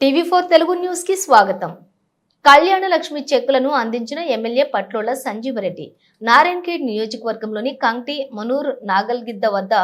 TV four Telugu న్యూస్కి స్వాగతం. కళ్యాణ లక్ష్మి చెక్కులను అందించిన ఎమ్మెల్యే పట్లోల సంజీవరెడ్డి. నారాయణఖేడ్ నియోజకవర్గంలోని కంక్టి మనూర్ నాగల్గిద్ద వద్ద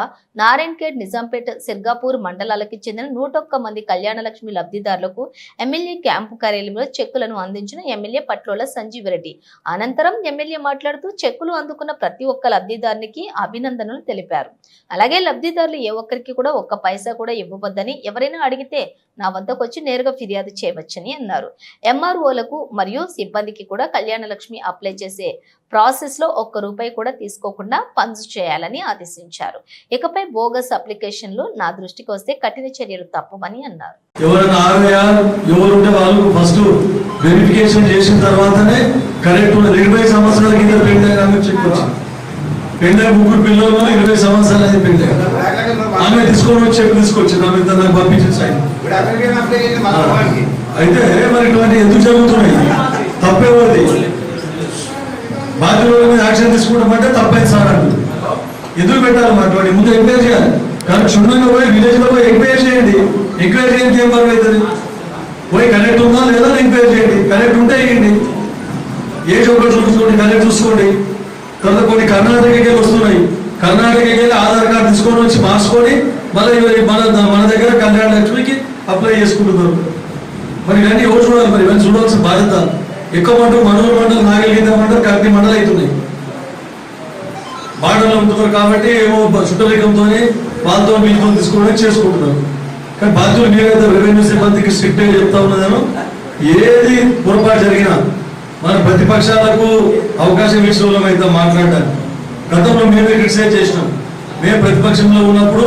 నారాయణఖేడ్ నిజాంపేట్ సిర్గాపూర్ మండలాలకి చెందిన నూట మంది కళ్యాణ లక్ష్మి లబ్ధిదారులకు ఎమ్మెల్యే క్యాంపు కార్యాలయంలో చెక్కులను అందించిన ఎమ్మెల్యే పట్లోల సంజీవరెడ్డి. అనంతరం ఎమ్మెల్యే మాట్లాడుతూ చెక్కులు అందుకున్న ప్రతి ఒక్క లబ్ధిదారునికి అభినందనలు తెలిపారు. అలాగే లబ్ధిదారులు ఏ ఒక్కరికి కూడా ఒక్క పైసా కూడా ఇవ్వవద్దని ఎవరైనా అడిగితే నా వద్దకు వచ్చి నేరుగా ఫిర్యాదు చేయవచ్చని అన్నారు. ఎంఆర్ఓలకు మరియు సిబ్బందికి కూడా కళ్యాణ లక్ష్మి అప్లై చేసే ప్రాసెస్లో ఒక్క రూపాయి కూడా తీసుకోకుండా పంజు చేయాలని ఆదేశించారు. ఇకపై బోగస్ అప్లికేషన్లు నా దృష్టికి వస్తే కఠిన చర్యలు తప్పవని అన్నారు. వెరిఫికేషన్ చేసిన తర్వాతనే కరెక్ట్ ఇరవై సంవత్సరాల కింద పెళ్ళి ఆమె ముగ్గురు పిల్లలు ఇరవై సంవత్సరాలు అది పెళ్ళి ఆమె తీసుకొని వచ్చి చెక్ తీసుకొచ్చింది? ఆమె నాకు వాళ్ళకి అయితే మరి ఇటువంటి ఎందుకు జరుగుతున్నాయి? తప్పేవారిది బాధ్యుల మీద యాక్షన్ తీసుకుంటామంటే తప్పైంది సార్ అంటుంది ఎందుకు పెట్టాలి అటువంటి ముందు ఎంక్వైరీ చేయాలి. కానీ క్షుణ్ణంగా పోయి విలేజ్లో పోయి ఎంక్వైరీ చేయండి. ఎంక్వైరీ చేయండి ఏం పని అవుతుంది పోయి కనెక్ట్ ఉందా లేదా ఎంక్వైరీ చేయండి. కనెక్ట్ ఉంటే వేయండి ఏ చోట్ల చూసుకోండి కనెక్ట్ చూసుకోండి. తర్వాత కొన్ని కర్ణాటకకి వెళ్ళి వస్తున్నాయి. కర్ణాటకకి వెళ్ళి ఆధార్ కార్డు తీసుకొని వచ్చి మార్చుకొని మళ్ళీ మన మన దగ్గర కళ్యాణ లక్ష్మికి అప్లై చేసుకుంటున్నారు మరి ఇవన్నీ ఎవరు చూడాలి మరి? ఇవన్నీ చూడాల్సిన బాధ్యత. ఎక్కువ మంటలు మనోహర్ మండలం నాగలిగిద్ద మండలం కర్తి మండలం అవుతున్నాయి. బాటలు అమ్ముతున్నారు కాబట్టి ఏమో చుట్టరికంతోనే వాళ్ళతో వీళ్ళతో తీసుకోవడం చేసుకుంటున్నారు. కానీ బాధ్యులు మీరైతే రెవెన్యూ సిబ్బందికి స్ట్రిక్ట్ చెప్తా ఉన్నదాను ఏది పొరపాటు జరిగినా మన ప్రతిపక్షాలకు అవకాశం ఇచ్చిన వాళ్ళం అయితే మాట్లాడడానికి. గతంలో మేమే క్రిటిసైజ్ చేసినాం. మేము ప్రతిపక్షంలో ఉన్నప్పుడు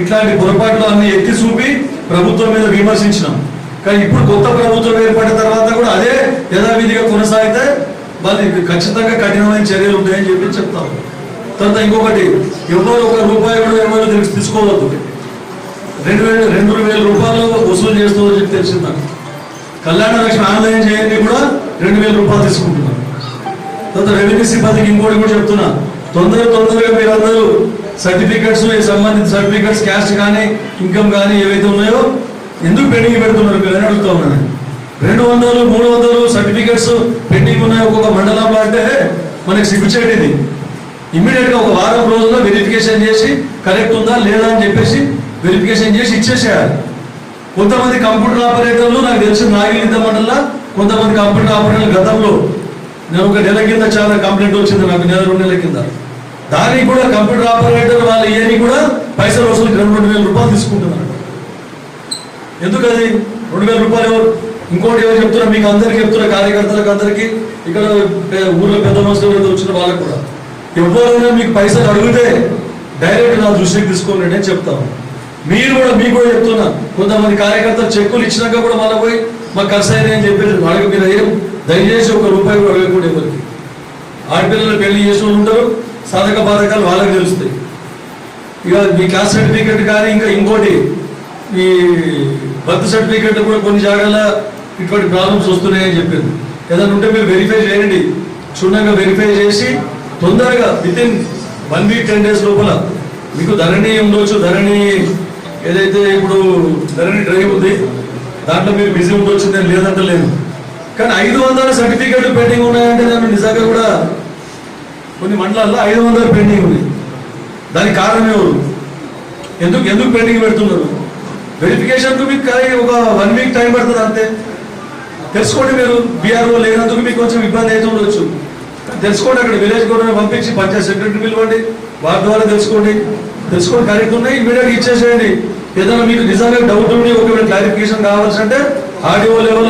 ఇట్లాంటి పొరపాట్లు అన్ని ఎత్తి చూపి ప్రభుత్వం మీద విమర్శించినాం. కానీ ఇప్పుడు కొత్త ప్రభుత్వం ఏర్పడిన తర్వాత కూడా అదే యథావిధిగా కొనసాగితే వాళ్ళకి ఖచ్చితంగా కఠినమైన చర్యలు ఉంటాయని చెప్పి చెప్తాం. తర్వాత ఇంకొకటి ఎవరు ఒక రూపాయి కూడా ఎవరు తెలిసి తీసుకోవద్దు. రెండు వేల రెండు వేల రూపాయలు వసూలు చేస్తుందని చెప్పి తెలిసింది నాకు. కళ్యాణ లక్ష్మి ఆన్లైన్ చేయండి కూడా రెండు వేల రూపాయలు తీసుకుంటున్నాను తర్వాత రెవెన్యూ సిబ్బందికి ఇంకోటి కూడా చెప్తున్నా. తొందర తొందరగా మీరందరూ సర్టిఫికెట్స్ సంబంధిత సర్టిఫికెట్స్ క్యాస్ట్ కానీ ఇన్కమ్ కానీ ఏవైతే ఉన్నాయో ఎందుకు పెండింగ్ పెడుతున్నారు మీరు? అని అడుగుతా ఉన్నాను. రెండు వందలు మూడు వందలు సర్టిఫికెట్స్ పెండింగ్ ఉన్నాయి ఒక్కొక్క మండలంలో అంటే మనకి సిగ్గుచేటిది. ఇమ్మీడియట్గా ఒక వారం రోజుల్లో వెరిఫికేషన్ చేసి కరెక్ట్ ఉందా లేదా అని చెప్పేసి వెరిఫికేషన్ చేసి ఇచ్చేసేయాలి. కొంతమంది కంప్యూటర్ ఆపరేటర్లు నాకు తెలిసిన నాగిలిద్ద మండల కొంతమంది కంప్యూటర్ ఆపరేటర్లు గతంలో. నేను ఒక నెల కింద చాలా కంప్లైంట్ వచ్చింది నాకు నెల రెండు నెలల కింద. దానికి కూడా కంప్యూటర్ ఆపరేటర్ వాళ్ళ ఇయర్ని కూడా పైసలు వసూలు రెండు రెండు వేల రూపాయలు తీసుకుంటున్నారు. ఎందుకు అది రెండు వేల రూపాయలు ఎవరు? ఇంకోటి ఎవరు చెప్తున్నారు మీకు అందరికి చెప్తున్నా కార్యకర్తలకు అందరికీ. ఇక్కడ ఊర్లో పెద్ద మనుషులు వచ్చిన వాళ్ళకు కూడా. ఎవరైనా మీకు పైసలు అడిగితే డైరెక్ట్ నా దృష్టికి తీసుకోండి నేను చెప్తాను మీరు కూడా మీకు కూడా చెప్తున్నా. కొంతమంది కార్యకర్తలు చెక్కులు ఇచ్చినాక కూడా మళ్ళీ పోయి మాకు ఖర్చు అయినాయి అని చెప్పి వాళ్ళకి మీరు ఏం? దయచేసి ఒక రూపాయి కూడా అడగకుండా ఎవరికి. ఆడపిల్లలు పెళ్ళి చేసిన ఉంటారు సాధక బాధకాలు వాళ్ళకి తెలుస్తాయి. ఇక మీ క్లాస్ సర్టిఫికెట్ కానీ ఇంకా ఇంకోటి మీ బర్త్ సర్టిఫికెట్ కూడా కొన్ని జాగాల ఇటువంటి ప్రాబ్లమ్స్ వస్తున్నాయని చెప్పింది ఏదైనా ఉంటే మీరు వెరిఫై చేయండి. క్షుణ్ణంగా వెరిఫై చేసి తొందరగా within one week ten days లోపల మీకు ధరణి ఉండొచ్చు. ధరణి ఏదైతే ఇప్పుడు ధరణి డ్రైవ్ ఉంది దాంట్లో మీరు బిజీ ఉండొచ్చు నేను లేదంటలేను. కానీ ఐదు వందల సర్టిఫికెట్లు పెండింగ్ ఉన్నాయంటే నేను నిజంగా కూడా కొన్ని మండలాల్లో ఐదు వందల పెండింగ్ ఉంది. దానికి కారణం ఎవరు? ఎందుకు ఎందుకు పెండింగ్ పెడుతున్నారు? వెరిఫికేషన్కు మీకు కానీ ఒక వన్ వీక్ టైం పడుతుంది అంతే. తెలుసుకోండి మీరు బీఆర్ఓ లేనందుకు మీకు కొంచెం ఇబ్బంది అయితే ఉండొచ్చు. తెలుసుకోండి అక్కడ విలేజ్ గవర్నమెంట్ పంపించి పంచాయత్ సెక్రటరీ పిలవండి వారి ద్వారా తెలుసుకోండి. తెలుసుకోండి కరెక్ట్ ఉన్నాయి ఇమీడియట్గా ఇచ్చేసేయండి. ఏదైనా మీకు నిజంగా డౌట్ ఉండి ఒకవేళ క్లారిఫికేషన్ కావాల్సి అంటే ఆడియో లెవెల్